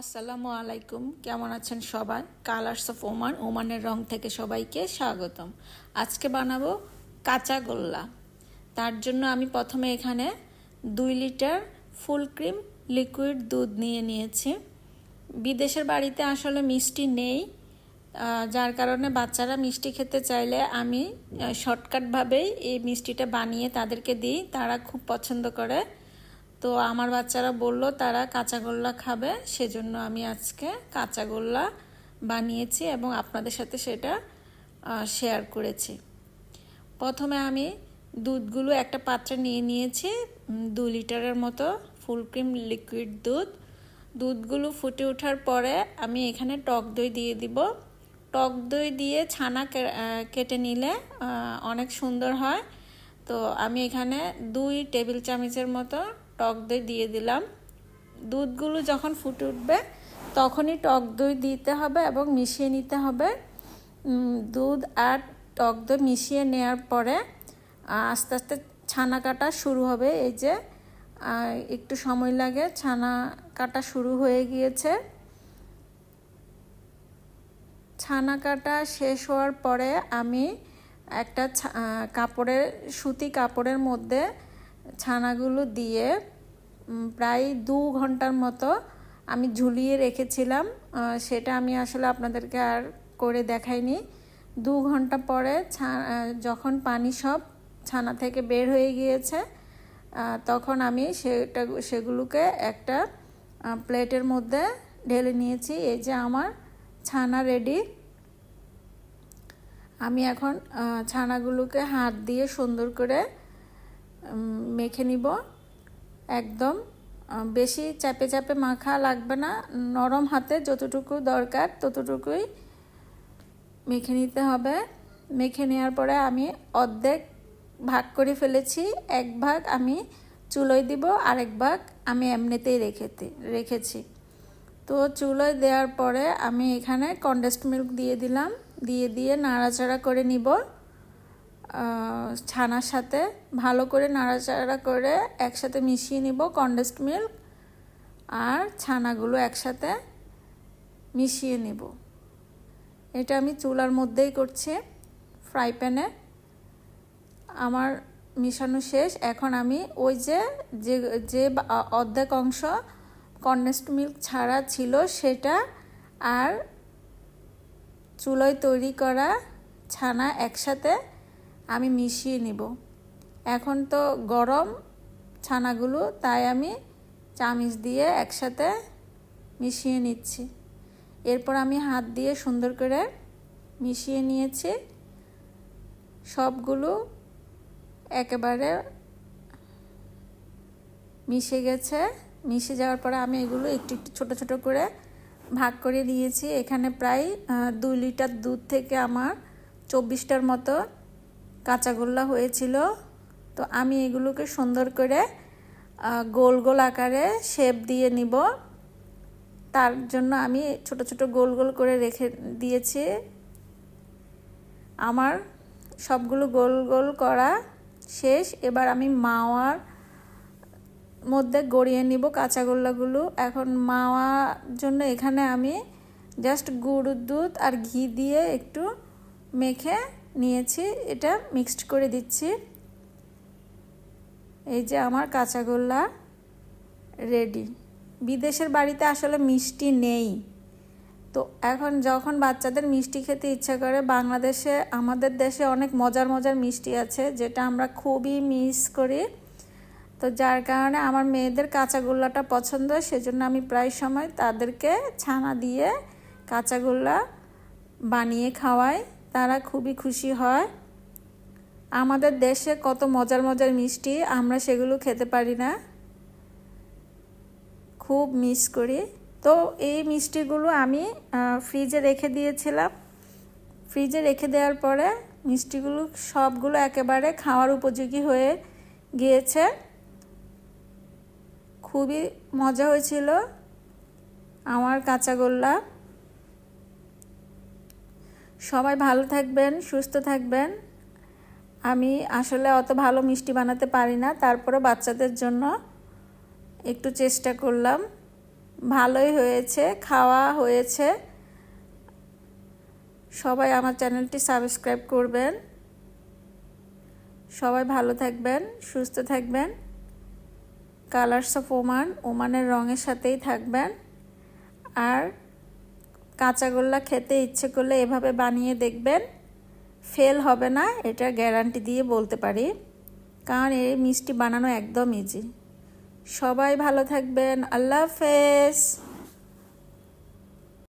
আসসালামু আলাইকুম। কেমন আছেন সবাই? কালার্স অফ ওমান ওমানের রং থেকে সবাইকে স্বাগতম। আজকে বানাবো কাঁচা গোল্লা। তার জন্য আমি প্রথমে এখানে দুই লিটার ফুল ক্রিম লিকুইড দুধ নিয়ে নিয়েছি। বিদেশের বাড়িতে আসলে মিষ্টি নেই। যার কারণে বাচ্চারা মিষ্টি খেতে চাইলে আমি শর্টকাটভাবেই এই মিষ্টিটা বানিয়ে তাদেরকে দিই। তারা খুব পছন্দ করে। তো আমার বাচ্চারা বলল, তারা কাঁচাগোল্লা খাবে, সেজন্য আমি আজকে কাঁচাগোল্লা বানিয়েছি এবং আপনাদের সাথে সেটা শেয়ার করেছি। প্রথমে আমি দুধগুলো একটা পাত্রে নিয়ে নিয়েছি দু লিটারের মতো ফুল ক্রিম লিকুইড দুধ। দুধগুলো ফুটে ওঠার পরে আমি এখানে টক দই দিয়ে দিব। টক দই দিয়ে ছানা কেটে নিলে অনেক সুন্দর হয়। তো আমি এখানে দুই টেবিল চামচের মতো টক দই দিয়ে দিলাম। দুধগুলো যখন ফুটে উঠবে, তখনই টক দই দিতে হবে এবং মিশিয়ে নিতে হবে। দুধ আর টক দই মিশিয়ে নেওয়ার পরে আস্তে আস্তে ছানা কাটা শুরু হবে। এই যে একটু সময় লাগে, ছানা কাটা শুরু হয়ে গিয়েছে। ছানা কাটা শেষ হওয়ার পরে আমি একটা কাপড়ের, সুতি কাপড়ের মধ্যে ছানাগুলো দিয়ে প্রায় দু ঘণ্টার মতো আমি ঝুলিয়ে রেখেছিলাম। সেটা আমি আসলে আপনাদেরকে আর করে দেখাইনি। দু ঘণ্টা পরে যখন পানি সব ছানা থেকে বের হয়ে গিয়েছে তখন আমি সেটা, সেগুলোকে একটা প্লেটের মধ্যে ঢেলে নিয়েছি। এই যে আমার ছানা রেডি। আমি এখন ছানাগুলোকে হাত দিয়ে সুন্দর করে মেখে নিব। একদম বেশি চাপে চাপে মাখা লাগবে না। নরম হাতে যতটুকু দরকার ততটুকুই মেখে নিতে হবে। মেখে নেওয়ার পরে আমি অর্ধেক ভাগ করে ফেলেছি। এক ভাগ আমি চুলোয় দিব, আরেক ভাগ আমি এমনিতেই রেখেতে, রেখেছি। তো চুলোয় দেওয়ার পরে আমি এখানে কন্ডেস্ট মিল্ক দিয়ে দিলাম। দিয়ে দিয়ে নাড়াচাড়া করে নিব। ছানার সাথে ভালো করে নাড়াচাড়া করে একসাথে মিশিয়ে নিব কন্ডেন্সড মিল্ক আর ছানাগুলো একসাথে মিশিয়ে নিব। এটা আমি চুলার মধ্যেই করছি ফ্রাই প্যানে আমার মিশানো শেষ। এখন আমি ওই যে যে অর্ধেক অংশ কন্ডেন্সড মিল্ক ছাড়া ছিল সেটা আর চুলোয় তৈরি করা ছানা একসাথে আমি মিশিয়ে নিব। এখন তো গরম ছানাগুলো, তাই আমি চামিচ দিয়ে একসাথে মিশিয়ে নিচ্ছি। এরপর আমি হাত দিয়ে সুন্দর করে মিশিয়ে নিয়েছি। সবগুলো একেবারে মিশে গেছে। মিশে যাওয়ার পরে আমি এগুলো একটু একটু ছোটো ছোটো করে ভাগ করে দিয়েছি এখানে প্রায় দুই লিটার দুধ থেকে আমার চব্বিশটার মতো কাঁচাগোল্লা হয়েছিল। তো আমি এগুলোকে সুন্দর করে গোল গোল আকারে শেপ দিয়ে নিব। তার জন্য আমি ছোট ছোট গোল গোল করে রেখে দিয়েছি। আমার সবগুলো গোল গোল করা শেষ। এবার আমি মাওয়ার মধ্যে গড়িয়ে নিব কাঁচাগোল্লাগুলো। এখন মাওয়ার জন্য এখানে আমি জাস্ট গুঁড়ো দুধ আর ঘি দিয়ে একটু মেখে নিয়েছি, এটা মিক্সড করে দিচ্ছি। এই যে আমার কাঁচাগোল্লা রেডি বিদেশের বাড়িতে আসলে মিষ্টি নেই। তো এখন যখন বাচ্চাদের মিষ্টি খেতে ইচ্ছা করে, বাংলাদেশে, আমাদের দেশে অনেক মজার মজার মিষ্টি আছে, যেটা আমরা খুবই মিস করি। তো যার কারণে আমার মেয়েদের কাঁচাগোল্লাটা পছন্দ, সেজন্য আমি প্রায় সময় তাদেরকে ছানা দিয়ে কাঁচাগোল্লা বানিয়ে খাওয়াই। তারা খুবই খুশি হয়। আমাদের দেশে কত মজার মজার মিষ্টি, আমরা সেগুলো খেতে পারি না। খুব মিস করি। তো এই মিষ্টিগুলো আমি ফ্রিজে রেখে দিয়েছিলাম। ফ্রিজে রেখে দেওয়ার পরে মিষ্টিগুলো সবগুলো একেবারে খাওয়ার উপযোগী হয়ে গিয়েছে। খুবই মজা হয়েছিল। আমার কাঁচাগোল্লা সবাই ভালো থাকবেন, সুস্থ থাকবেন। আমি আসলে অত ভালো মিষ্টি বানাতে পারি না তারপরে বাচ্চাদের জন্য একটু চেষ্টা করলাম। ভালোই হয়েছে, খাওয়া হয়েছে। সবাই আমার চ্যানেলটি সাবস্ক্রাইব করবেন। সবাই ভালো থাকবেন, সুস্থ থাকবেন। কালার্স অফ ওমান ওমানের রঙের সাথেই থাকবেন। আর কাঁচাগোল্লা খেতে ইচ্ছে করলে এভাবে বানিয়ে দেখবেন। ফেল হবে না, এটা গ্যারান্টি দিয়ে বলতে পারি। কারণ এই মিষ্টি বানানো একদম ইজি সবাই ভালো থাকবেন, আল্লাহ হাফেজ।